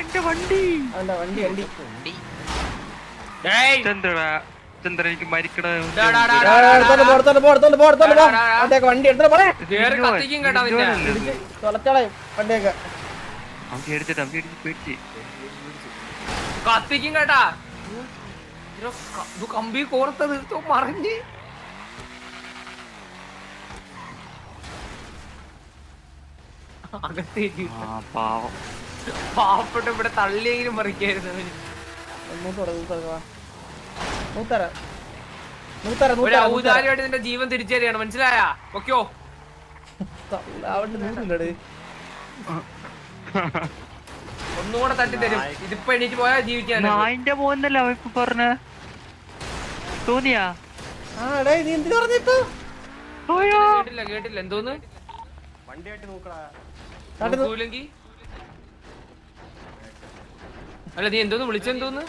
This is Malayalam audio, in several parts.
എന്റെ വണ്ടി. അവന്റെ വണ്ടി വണ്ടി? ഏയ് ചന്ദ്ര എനിക്ക് മരിക്കണ വണ്ടി. എടുത്തോണ്ട് പോണേ കേറി കത്തിക്കും കേട്ടോ നിന്നെ തുളച്ചോളയും വണ്ടിയൊക്കെ. അവൻ പേടിച്ചിട്ട് അവൻ പേടിച്ച് പേടിച്ച്. കത്തിക്കും കേട്ടാ. കമ്പി കോർത്തത് മറിഞ്ഞ്. അകത്തേക്ക്. ആ പാവം. പാവപ്പെട്ട് ഇവിടെ തള്ളിയെങ്കിലും മറിക്കായിരുന്നു ഒരു ഔദാര്യമായിട്ട് നിന്റെ ജീവൻ തിരിച്ചറിയാണ് മനസ്സിലായാ? ഓക്കെയോ ഒന്നുകൂടെ തട്ടി തരും. ഇതിപ്പോ എണീറ്റ് പോയാ ജീവിക്കാൻ നായിന്റെ ഇപ്പൊ പറഞ്ഞ? തോന്നിയാ? കേട്ടില്ല കേട്ടില്ല. എന്തോന്ന്? വണ്ടിയായിട്ട് നോക്കടാ. അല്ല നീ എന്തോന്ന് വിളിച്ചെന്തോന്ന്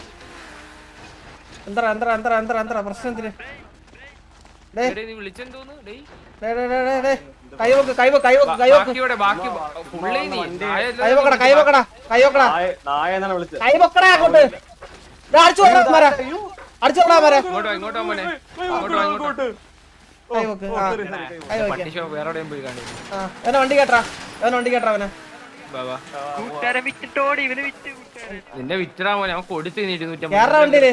അവനെ വണ്ടി കേട്ടാ അവനെ വണ്ടി കേട്ടാ അവനെ. കൂട്ടുകാരെ വിറ്റിട്ടോടി ഇവന് വിറ്റ് കൂട്ടുകാരെ. നിന്നെ വിറ്റടാ മോനെ അവൻ കൊടുത്തു നീ ഇരുന്നൂറ്റമ്പത് കേറാ വണ്ടിയിൽ.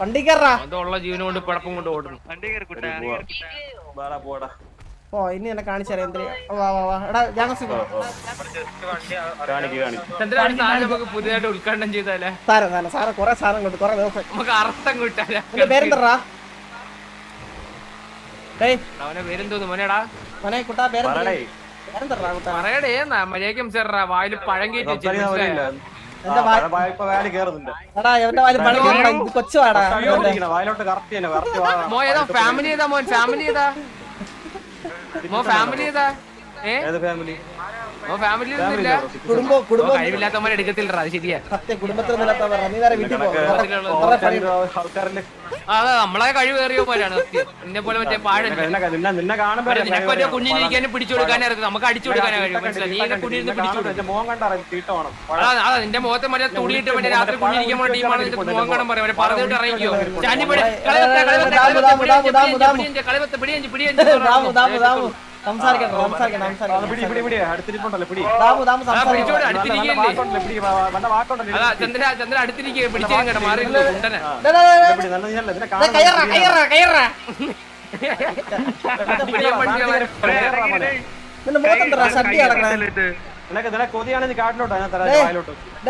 വണ്ടി കേറാ. അതുള്ള ജീവനം കൊണ്ട് പടപ്പം കൊണ്ട് ഓടുന്നു. വണ്ടി കയറി ഓ ഇനി എന്നെ കാണിച്ചാലേ എന്തിനാ? വാ വാ വാ. എടാ ജാനസി പോ കാണിക്ക് കാണിക്ക്. എന്തിനാണ് സാധനം നമുക്ക് പുതിയതായിട്ട് ഉദ്ഘാടനം ചെയ്താലേ? സാരം സാരം സാറെ കൊറേ സാധനം കൊണ്ട് കൊറേ ദിവസം. നമുക്ക് അർത്ഥം കിട്ടാലേ. നിന്റെ പേരെന്തറാ ഡേയ്. അവനെ പേരെന്തോന്നു മോനെടാ? മനെ കുട്ടാ പേരെന്തറാ പറയടേ മര്യാദയ്ക്ക് സംസാരടാ. വായിൽ പഴം കയറ്റി മോ ഏതാ ഫാമിലി ഏതാ മോൻ? ഫാമിലി ഏതാ? മോ ഫാമിലി ഏതാ? ഏ? ഫാമിലി കുടുംബം കുടുംബം കഴിവില്ലാത്തവന്മാരെ എടുക്കത്തില്ലടാ അത് ശരിയാ സത്യം കുടുംബത്തിൽ നിന്നില്ലാത്ത നീ നേരെ വീട്ടിൽ ആ, നമ്മളെ കഴിവ് കയറിയോ പോലെയാണ് സത്യം നിന്നെ പോലെ മറ്റേ കാണുമ്പോ നിനക്ക് മറ്റേ കുഞ്ഞിരിക്കാനും പിടിച്ചു കൊടുക്കാനും അറിയാം നമുക്ക് അടിച്ചു കൊടുക്കാനാ കഴിയും മനസ്സിലായി നീ എന്നെ കുഞ്ഞിരുന്ന് പിടിച്ചു അതാ അതാ നിന്റെ മുഖത്തെ മറ്റേ തുള്ളിയിട്ട് മറ്റേ രാത്രി കുഞ്ഞിരിക്കാൻ വേണ്ടി ടീമാണ് നിന്റെ മുഖം കാണാൻ പറയാം മറ്റേ പറഞ്ഞിട്ട് ഇറങ്ങിയോ ചാനിപ്പടി കളവത്തെ കളവത്തെ കളവത്തെ പിടിയഞ്ച് പിടിയഞ്ച് ദാമു കയ്യറാ പിടിയാൻ പഠിച്ചവൻ.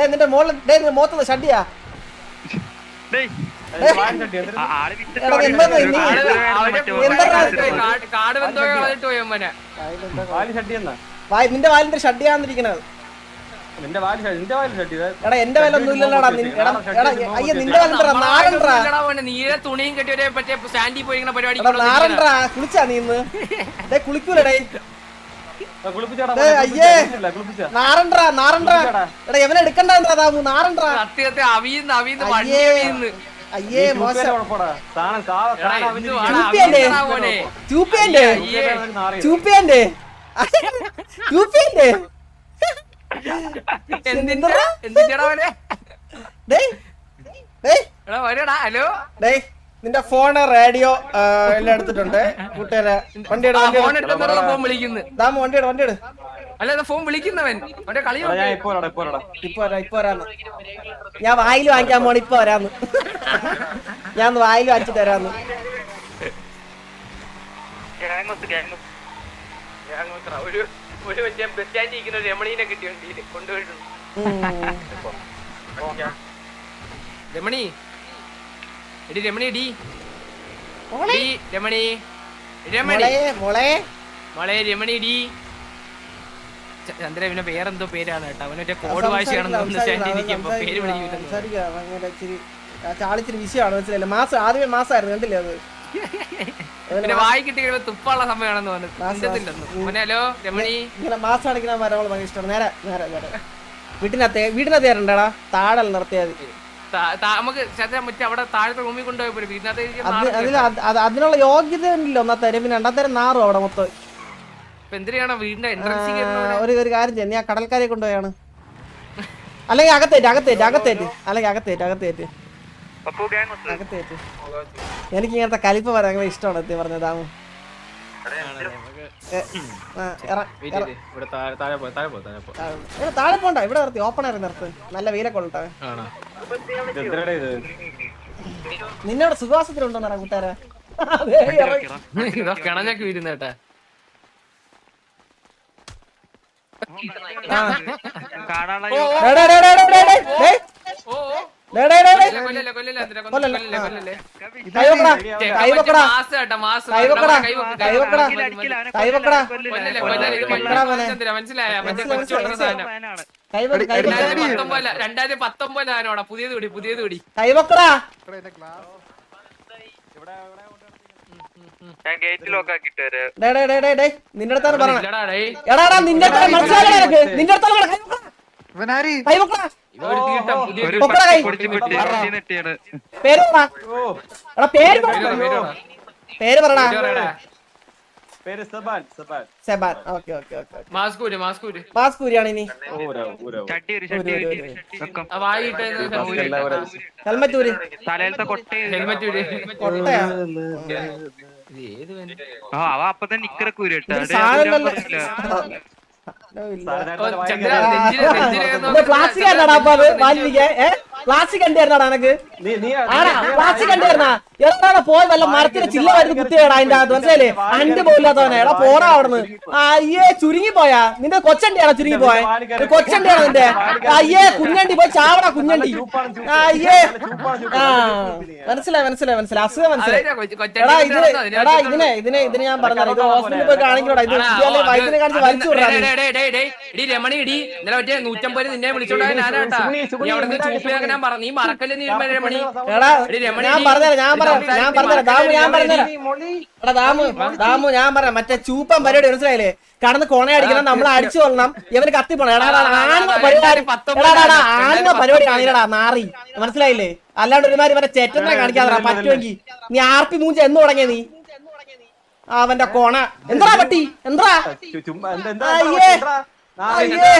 നിന്റെ മോളിൽ മോത്തത് നിന്റെ നിന്റെ വാലിന്റെ ഷഡ്ഡിയാന്നിരിക്കണത് നിന്റെ വാൽ നിന്റെ എടാ എന്റെ വാലൊന്നും ഇല്ലല്ലോടാ നിൻ- എടാ എടാ അയ്യ നിന്റെ മോനെ, നീല തുണിയും കെട്ടി മറ്റേ സ്റ്റാൻഡിൽ പോയിരിക്കുന്ന പരിപാടി കുളിച്ചാ നീ ഇന്ന് ഡേ കുളിക്കൂലടേ എടാ എവനെ എടുക്കണ്ടാ സത്യത്തെ അവിയുന്ന് അവിയുന്ന് വണ്ടി അയ്യേ അവിയുന്ന് മോശം. ചൂപ്പിയന്റെ. ചൂപ്പിയന്റെ ചൂപ്പിയന്റെ എന്തിന്റെ ഹലോ? നിന്റെ ഫോണ് റേഡിയോ എല്ലാം എടുത്തിട്ടുണ്ട്. കൂട്ടുകാരെ വണ്ടിയുടെ ഫോൺ ഫോൺ ദാമു വണ്ടിയുടെ വണ്ടിയുടെ. അല്ല ഫോൺ വിളിക്കുന്നവൻ. ഇപ്പൊ വരാടാ, ഇപ്പൊ വരാടാ. ഇപ്പൊ വരാം ഇപ്പൊ വരാന്ന്. ഞാൻ വായിൽ വാങ്ങിക്കാൻ പോണ ഇപ്പൊ വരാന്ന്. ഞാൻ വായിൽ വാങ്ങിച്ചു തരാന്ന്. ഒരു ഒരു മറ്റേ ബസ് സ്റ്റാൻഡിൽ ഇരിക്കുന്ന ഒരു രമണീനെ കിട്ടി വണ്ടിയിൽ കൊണ്ടുപോയിട്ടുണ്ട്. രമണി എടി രമണി എടി. എടി രമണി. രമണി. മോളെ രമണി എടി. ചന്ദ്ര ഇവന്റെ വേറെന്തോ പേരാണ് കേട്ടോ. അവനൊക്കെ കോഡ് വാശിയാണെന്ന് തോന്നുന്നു. സ്റ്റാൻഡിൽ നിൽക്കുമ്പോ പേര് മനസ്സിലായില്ല? മാസം ആദ്യമേ മാസമായിരുന്നു കണ്ടില്ലേ അത്? പിന്നെ വായി കിട്ടി കഴിയുമ്പോ തുപ്പുള്ള സമയമാണെന്ന് മാസം, നിന്റെ ഹലോ രമണി. ഇങ്ങനെ മാസം അടിക്കുന്ന മരങ്ങൾ ഭയങ്കര ഇഷ്ടമാണ്. നേരെ നേരെ നേരെ. വീട്ടിനകത്ത് വീടിനകത്ത് കയറണ്ടടാ? താഴെ നിർത്തിയാൽ നമുക്ക് മറ്റേ അവിടെ താഴത്തെ റൂമിൽ കൊണ്ടുപോയി ഇതിനകത്ത് അതിനുള്ള യോഗ്യത ഉണ്ടല്ലോ. ഒന്നാം തരം പിന്നെ രണ്ടാം തരം നാറും അവിടെ മൊത്തം. ഒരു ഒരു കാര്യം ചെയ്യാം. നീ ആ കടൽക്കാരെ കൊണ്ടുപോയാണ്. അല്ലെങ്കിൽ അകത്തേറ്റ് അകത്തേറ്റ് അകത്തേറ്റ്. അല്ലെങ്കിൽ അകത്തേറ്റ് അകത്തേറ്റ്. അകത്തേറ്റ്. എനിക്ക് ഇങ്ങനത്തെ കലിപ്പ് പറയാൻ ഭയങ്കര ഇഷ്ടമാണ് എത്തി പറഞ്ഞ ദാമു. താഴെ താഴെ പോ താഴെ പോ താഴെ പോ. താഴെ ഇവിടെ പോണ്ട ഇവിടെ നിർത്തി. ഓപ്പൺ ആയിരുന്നു നിർത്ത്. നല്ല വെയിലൊക്കെ കൊള്ളട്ടെ നിന്നോട് സുഖവാസത്തിലുണ്ടോ ഇറങ്ങി. ഇതാ കിണഞ്ഞൊക്കെ വീരുന്നേട്ടാ. കാണാനുള്ള രണ്ടായിരത്തി പുതിയത് കൂടി പുതിയത് കൂടി കൈ വെക്കടാ. ഞാൻ ഗേറ്റ് ലോക്ക് ആക്കിട്ട് വരാം. ഡേ ഡേ ഡേ ഡേ ഡേ. നിന്റെ അടുത്താണ് പറഞ്ഞത്. എടാ എടാ നിന്റെ അടുത്താണ് നിന്റെ അടുത്താണ് പേര് ഓ. എടാ പേര് പേര് പറടാ. പേര് പറയടാ. പേര് Saban Saban. Seban. Okay okay okay mask ഊര് മാസ്ക് ഊര്. മാസ്ക് കൂരിയാണ് ഇനി. ചട്ടി ഒരു ചട്ടി ആ വായിട്ട് എല്ലാവരും ഹെൽമെറ്റ് ഊരി. തലയിലത്തെ കൊട്ട ഹെൽമെറ്റ് ഊര്. കൊട്ടയാ? ആ അവ അപ്പൊ തന്നെ നിക്കറൊക്കെ ഊരിട്ടാ പ്ലാസ്റ്റിക് ആയിരുന്നാടാ അപ്പൊ അത് വാങ്ങിക്കാൻ ഏ? പ്ലാസ്റ്റിക് കണ്ടി ആയിരുന്നാടാ എനക്ക് നീ നീ ആടാ പ്ലാസ്റ്റിക് കണ്ടി ആയിരുന്നാ എത്രാണ് പോയി വല്ല മരത്തിന്റെ ചില്ല വരുന്ന കുത്തിയാടാ അതിന്റെ അകത്ത്? മനസ്സിലായില്ലേ? അണ്ടി പോയില്ലാത്തവനെ എടാ പോടാ അവിടുന്ന്. അയ്യേ ചുരുങ്ങി പോയാ നിന്റെ കൊച്ചണ്ടിയാണോ ചുരുങ്ങി പോയെ കൊച്ചണ്ടിയാണോ നിന്റെ. അയ്യേ കുഞ്ഞണ്ടി പോയി ചാവടാ കുഞ്ഞണ്ടി. അയ്യേ. ആ മനസ്സിലായി മനസ്സിലായി മനസ്സിലായി. അസുഖം മനസ്സിലായി. എടാ ഇത് എടാ ഇതിനെ ഇതിനെ ഇതിനെ ഞാൻ പറഞ്ഞാ ഇത് ഹോസ്പിറ്റലിൽ പോയി കാണിക്കണോടാ. ഇത് വൈദ്യുതി കാണിച്ച് വലിച്ചു വിടാ ഇടി രമണി ഇടി ഇന്നലെ മറ്റേ നൂറ്റമ്പത് നിന്നെ ഞാനാട്ടാ നീ അവിടെ നിന്ന് ചൂപ്പിയാക്കാൻ ഞാൻ പറഞ്ഞു. നീ മറക്കല്ലേ നീ രമണി? എടി രമണി ഞാൻ ഇടി. പറഞ്ഞുതരാം ഞാൻ പറയാം ഞാൻ പറഞ്ഞുതരാം. ദാമു ഞാൻ പറഞ്ഞുതരാം. എടാ ദാമു ദാമു ഞാൻ പറയാം മറ്റേ ചൂപ്പൻ പരിപാടി മനസ്സിലായില്ലേ? കടന്ന് കൊണയടിക്കണം നമ്മൾ അടിച്ചു കൊള്ളണം ഇവന് കത്തിപ്പോണം എടാ എടാ, ആണുങ്ങ പരിപാടി ആണുങ്ങ പരിപാടി കാണില്ലടാ നാറി. മനസ്സിലായില്ലേ? അല്ലാണ്ട് ഒരുമാതിരി മറ്റേ ചേട്ടനെ കാണിക്കാതെ പറ്റുമെങ്കിൽ നീ ആർപ്പി മൂഞ്ച എന്ന് തുടങ്ങിയ നീ. അവന്റെ കോണ. എന്താ പട്ടി? എന്താ? ചുമ്മാ അയ്യേ. അയ്യേ.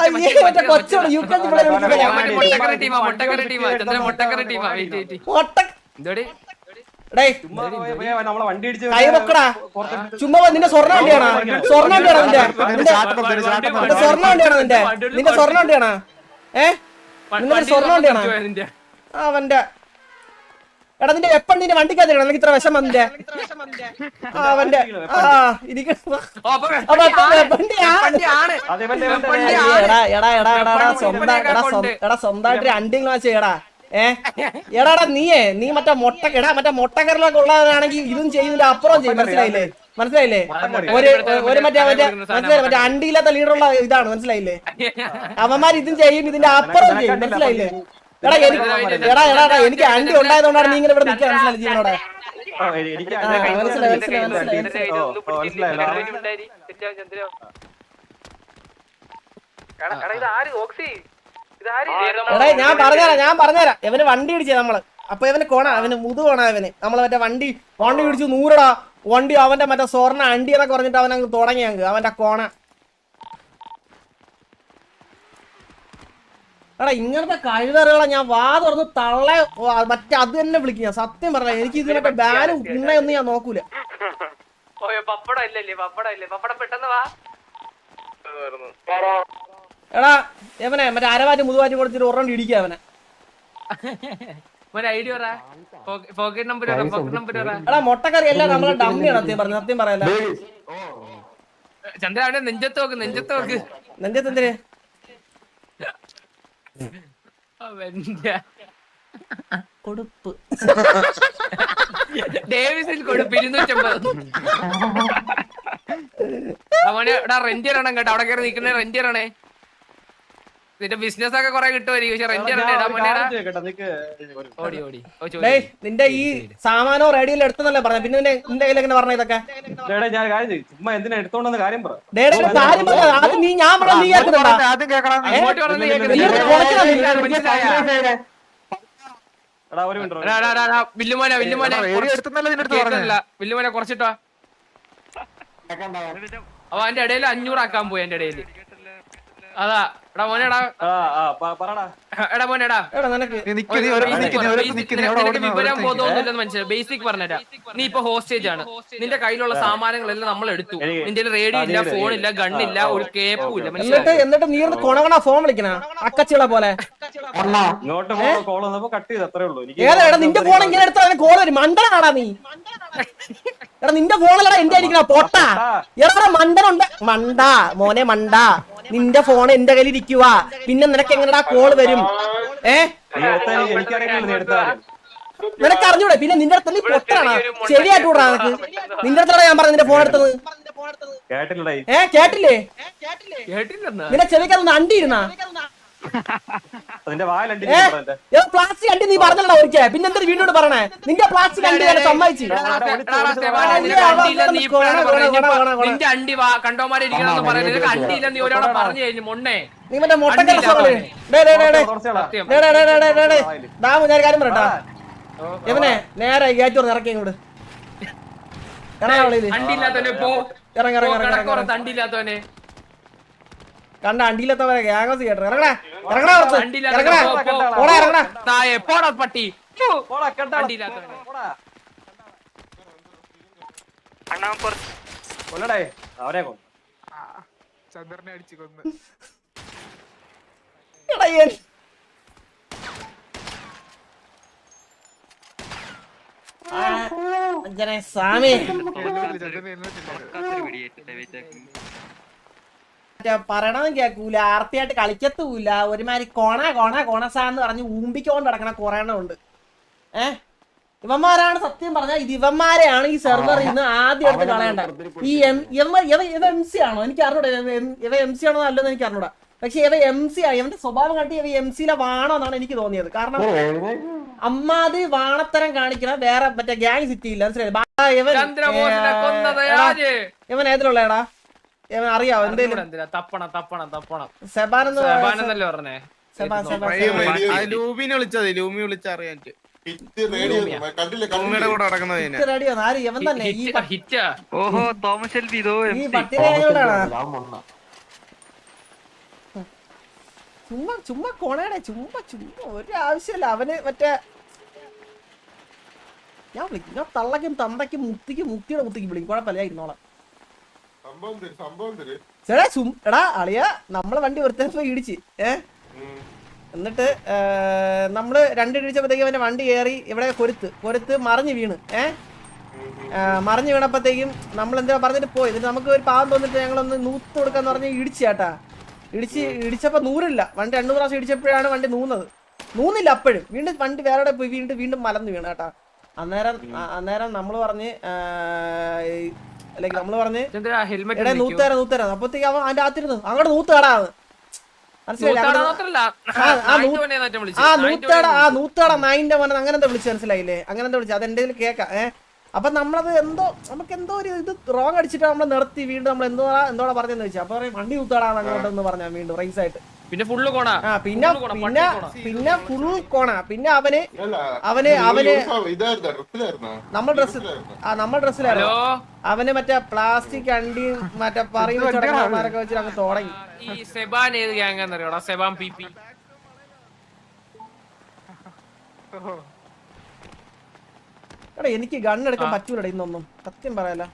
അയ്യേ മറ്റേ- യു കെ നിന്റെ സ്വർണ വണ്ടിയാണോ? സ്വർണ വണ്ടിയാണോ നിന്റെ? നിന്റെ നിന്റെ സ്വർണ വണ്ടിയാണോ നിന്റെ? നിന്റെ സ്വർണ വണ്ടിയാണോ? ഏ? നിന്റെ സ്വർണ വണ്ടിയാണോ? അവന്റെ. എടാ നിന്റെ എപ്പം നിന്റെ വണ്ടിക്കകത്ത് ഇത്ര വിഷം വന്നിന്റെ അവന്റെ. ആ എനിക്ക്. എടാ എടാ എടാ എടാ എടാ സ്വന്തം എടാ എടാ സ്വന്തമായിട്ട് ഒരു അണ്ടിങ് വാച്ച് ചെയ്യടാ ഏ? എടാ എടാ നീയേ നീ മറ്റേ മൊട്ട എടാ മറ്റേ മൊട്ടക്കറിലൊക്കെ ഉള്ളതാണെങ്കിൽ ഇതും ചെയ്യുന്നില്ല അപ്പുറം ചെയ്യും. മനസ്സിലായില്ലേ? മനസ്സിലായില്ലേ? ഒരു ഒരു മറ്റേ മറ്റേ മനസ്സിലായില്ലേ? മറ്റേ അണ്ടിയില്ലാത്ത ലീഡറുള്ള ഇതാണ്. മനസ്സിലായില്ലേ? അവന്മാർ ഇതും ചെയ്യും ഇതിന്റെ അപ്പുറം ചെയ്യും. മനസ്സിലായില്ലേ? എടാ എനിക്ക് എടാ എടാ എടാ എനിക്ക് അണ്ടി ഉണ്ടായതുകൊണ്ടാണ് നീ ഇങ്ങനെ ഇവിടെ നിൽക്കുക മനസ്സിലായി ജീവനോടെ? എനിക്ക്. എടാ ഞാൻ പറഞ്ഞുതരാം ഞാൻ പറഞ്ഞുതരാം. ഇവന് വണ്ടി ഇടിച്ചേ നമ്മൾ. അപ്പൊ ഇവന് കോണ അവന് മുതു കോണ അവന് നമ്മൾ മറ്റേ വണ്ടി വണ്ടി ഇടിച്ചു നൂറടാ. വണ്ടി അവന്റെ മറ്റേ സ്വർണ അണ്ടി എന്നൊക്കെ പറഞ്ഞിട്ട് അവൻ അങ്ങ് തുടങ്ങി അങ്ങ്. അവന്റെ കോണ. എടാ ഇങ്ങനത്തെ കഴിവറുകളെ ഞാൻ വാ തുറന്ന് തള്ള മറ്റേ അത് തന്നെ വിളിക്കും ഞാൻ. സത്യം പറഞ്ഞ എനിക്ക് ഇതിനൊക്കെ മറ്റേ ഉണ്ടെന്ന് ഞാൻ നോക്കൂല. ഓയോ പപ്പടം ഇല്ലല്ലേ പപ്പടം പെട്ടെന്ന് വാ. എടാ എവനെ മറ്റേ അരവാറ്റ് മുതുവാറ്റ് കൊടുത്തിട്ട് ഒരെണ്ണം ഇടിക്കുക അവനെ എടാ മുട്ടക്കറി എല്ലാം നമ്മളെ ഡമ്മിയാണ് സത്യം പറഞ്ഞു സത്യം പറയല്ല. ചന്ദ്ര അവിടെ നെഞ്ചത്ത് നോക്ക് അവന്റെ കൊടുപ്പ്. ഡേവിസിൽ കൊടുപ്പ് ഇരുന്നൂറ്റമ്പത്. അവന് എടാ കേട്ടോ. അവിടെ കയറി നിൽക്കുന്ന റെന്റ് നിന്റെ ബിസിനസ് ഒക്കെ കൊറേ കിട്ടുമായിരിക്കും. പക്ഷെ ഓടി ഓടി. നിന്റെ ഈ സാമാനോ റേഡിയോയിൽ എടുത്തെന്നല്ലേ പറഞ്ഞ? പിന്നെ നിന്റെ നിന്റെ കയ്യിൽ എങ്ങനെ പറഞ്ഞ ഇതൊക്കെ? നീ ഞാൻ വില്ലുമോനെ വില്ലുമോനെ വില്ലുമോനെ കുറച്ചിട്ടോ. അപ്പൊ അതിന്റെ ഇടയിൽ അഞ്ഞൂറാക്കാൻ പോയി എന്റെ ഇടയിൽ. അതാ എടാ മോനെടാ ആ ആ പറടാ. എടാ മോനെടാ എടാ. നിനക്ക് നീ നിക്ക് നിക്ക് നിക്ക് നീ അവിടെ നിനക്ക് ഓടുന്ന വിവരം ഒരുത്തൻ ബോധമൊന്നുമില്ലെന്ന് മനസ്സിലായി. ബേസിക് പറഞ്ഞുതരാ. നീ ഇപ്പൊ ഹോസ്റ്റേജ് ആണ്. നിന്റെ കയ്യിലുള്ള സാമാനങ്ങളെല്ലാം നമ്മൾ എടുത്തു. നിന്റെ റേഡിയോ ഇല്ല ഫോൺ ഇല്ല ഗണ്ണില്ല ഒരു കേപ്പും ഇല്ല എന്നിട്ട് മനസ്സിലായോ? എന്നിട്ട് നീ കൊണകണ ഫോൺ വിളിക്കണ? അക്കച്ചിള പോലെ. ഇങ്ങോട്ട് കോൾ വന്നപ്പോ കട്ട് ചെയ്ത് ഉള്ളൂ. എനിക്ക് ഏതാ എടാ നിന്റെ ഫോൺ ഇങ്ങനെ എടുത്താ കോൾ വരും. മണ്ടനാടാ നീ. എടാ നിന്റെ ഫോണിലടാ എന്റെ ആയിരിക്കണ പൊട്ട. എടാ മണ്ടനുണ്ട്. മണ്ട മോനെ മണ്ട. നിന്റെ ഫോൺ എന്റെ കയ്യിൽ ഇരിക്കുക പിന്നെ നിനക്ക് എങ്ങനെടാ കോൾ വരും? ഏ? നിനക്ക് അറിഞ്ഞൂടെ? പിന്നെ നിന്റെ അടുത്ത് നീ പൊട്ടാണ് ശരിയായിട്ട് വിടാ നിനക്ക്. നിന്റെ അടുത്താണ് ഞാൻ പറഞ്ഞ നിന്റെ ഫോൺ എടുത്തത്? ഏ കേട്ടില്ലേ? കേട്ടില്ലെന്ന് നിന്റെ ചെവിക്കത് അണ്ടിയിരുന്നാ? പ്ലാസ്റ്റിക് അണ്ടി നീ പറഞ്ഞല്ലോ ഒരിക്കൽ. പിന്നെ എന്തൊരു വീണ്ടും പറയണേ? നിന്റെ പ്ലാസ്റ്റിക് അണ്ടി ഞാൻ സമ്മതിച്ചു. നിന്റെ അണ്ടി വാ കണ്ടോമാരെ ഇരിക്കണമെന്ന് പറയുന്നത് നിനക്ക് അണ്ടിയില്ല നീ ഒരാളെ പറഞ്ഞു കഴിഞ്ഞു മൊണ്ണേ നീ മറ്റേ ഞാൻ കാര്യം പറയട്ടാ. ഇവനെ നേരെ കയറ്റൂർ ഇറക്കി ഇങ്ങോട്ട്. ഇറങ്ങാ ഇറങ്ങി ഇറങ്ങി അണ്ടിയില്ലാത്തവനെ. കണ്ട അണ്ടിയില്ലാത്തവരെ ഗ്യാങ്ങോസ് കേട്ടോ ഇറങ്ങടാ പോടാ പട്ടി. ഫു. പോടാ കേട്ടാ അണ്ടിയില്ലാത്തവനെ പോടാ. കൊല്ലടേ അവനെ കൊന്നു. ചന്ദ്രനെ അടിച്ചു കൊന്ന്. എടാ എൻ- ആ, അഞ്ജനെ സ്വാമി ചന്ദ്രനെ എഴുന്നേറ്റില്ല. മറ്റേ പറയണതും കേൾക്കൂല ആർത്തിയായിട്ട് കളിക്കത്തൂല ഒരുമാതിരി കോണ കോണ കോണസാന്ന് പറഞ്ഞ് ഊമ്പിക്കൊണ്ട് നടക്കണ കൊറേണ എണ്ണം ഉണ്ട്. ഏ? ഇവന്മാരാണ് സത്യം പറഞ്ഞാൽ ഇത് ഇവന്മാരെയാണ് ഈ സെർവറിൽ നിന്ന് ആദ്യം എടുത്ത് കളയേണ്ട ഈ എം ഇവ ഇവ ഇവ എം സി ആണോ? എനിക്ക് അറിഞ്ഞൂടാ ഇവ എം- സി ആണോ അല്ലെന്ന് എനിക്ക് അറിഞ്ഞൂടാ. പക്ഷെ ഇവ എം സി ആ ഇവന്റെ സ്വഭാവം കണ്ടി ഇവ എം സിയിലെ വാണോ എന്നാണ് എനിക്ക് തോന്നിയത്. കാരണം അമ്മാതി വാണത്തരം കാണിക്കണ വേറെ മറ്റേ ഗ്യാങ് സിറ്റി ഇല്ല മനസ്സിലായി? ബാ, ഇവൻ ഇവൻ ഏതിലുള്ളടാ? അറിയാവോ? എന്തേലും തപ്പണം തപ്പണം തപ്പണം. സെബാൻ പറഞ്ഞേ? വിളിച്ചത് ലൂമി വിളിച്ചറിയാൻ ഓഹോ തോമസ് ഇതോ ചുമ്മാ ചുമ്മാ കൊണയുടെ ചുമ്മാ ചുമ്മാ. ഒരു ആവശ്യമില്ല. അവന് മറ്റേ ഞാൻ വിളിക്കും. ഞാൻ തള്ളക്കും തന്തയ്ക്കും മുത്തിക്കും മുത്തിയുടെ മുത്തിക്കും വിളിക്കും. കുഴപ്പമില്ല ഇരുന്നോളാം സംഭവം തരും സംഭവം തരും ചേടാ എടാ അളിയ നമ്മളെ വണ്ടി ഒരുത്തൻ പോയി ഇടിച്ച് ഏ? എന്നിട്ട് നമ്മൾ രണ്ട് ഇടിച്ചപ്പോഴത്തേക്കും അവന്റെ വണ്ടി കയറി ഇവിടെ കൊരുത്ത് കൊരുത്ത് മറിഞ്ഞു വീണ് ഏ? മറിഞ്ഞു വീണപ്പോഴത്തേക്കും നമ്മൾ എന്താ പറഞ്ഞിട്ട് പോയി? എന്നിട്ട് നമുക്ക് ഒരു പാവം തോന്നിട്ട് ഞങ്ങളൊന്ന് നൂത്ത് കൊടുക്കാന്ന് പറഞ്ഞ് ഇടിച്ചു ചേട്ടാ. ഇടിച്ച് ഇടിച്ചപ്പോ നൂറില്ല. വണ്ടി രണ്ടു പ്രാവശ്യം ഇടിച്ചപ്പോഴാണ് വണ്ടി നൂന്നത്. നൂന്നില്ല അപ്പോഴും. വീണ്ടും വണ്ടി വേറെ പോയി? വീണ്ടും വീണ്ടും മലന്ന് വീണ് കേട്ടാ. അന്നേരം അന്നേരം നമ്മൾ പറഞ്ഞ് ലൈക്ക് നമ്മൾ പറഞ്ഞ് എടാ നൂത്തരാ നൂത്തരാ അപ്പത്തേക്ക് അവൻ അതിന്റെ അകത്തിരുന്നു അങ്ങോട്ട് നൂത്തട ആ നൂത്തട നായിന്റെ മോനെ അങ്ങനെ എന്താ വിളിച്ചു മനസ്സിലായില്ലേ? അങ്ങനെ എന്താ വിളിച്ചു അതെന്റെ എന്റെ കേക്കാം ഏഹ് അപ്പൊ നമ്മളത് എന്തോ നമുക്ക് എന്തോ ഒരു ഇത് റോങ് അടിച്ചിട്ട് നമ്മൾ നിർത്തി. വീണ്ടും നമ്മൾ എന്തോ എന്തോടാ പറഞ്ഞെന്ന് വെച്ചാൽ അപ്പൊ പറയും വണ്ടി കുത്താടാന്ന് അങ്ങോട്ടെന്ന് പറഞ്ഞാ വീണ്ടും റൈസ് ആയിട്ട് പിന്നെ ഫുള്ള് കോണ. ആ പിന്നെ പിന്നെ പിന്നെ ഫുൾ കോണ. പിന്നെ അവന് അവന് അവന് നമ്മൾ ഡ്രസ് ആ നമ്മൾ ഡ്രസ്സിലായിരുന്നു. ഹലോ? അവന് മറ്റേ പ്ലാസ്റ്റിക് അണ്ടി മറ്റേ പറയും ചടങ്ങന്മാരൊക്കെ വെച്ചിട്ട് അങ്ങ് തുടങ്ങി. ഈ സെബാൻ ഏത് ഗ്യാങ് എന്നറിയോടാ സെബാൻ പി പി. എടാ എനിക്ക് ഗണ്ണെടുക്കാൻ പറ്റൂലടാ ഇന്നൊന്നും. സത്യം പറയാലോ.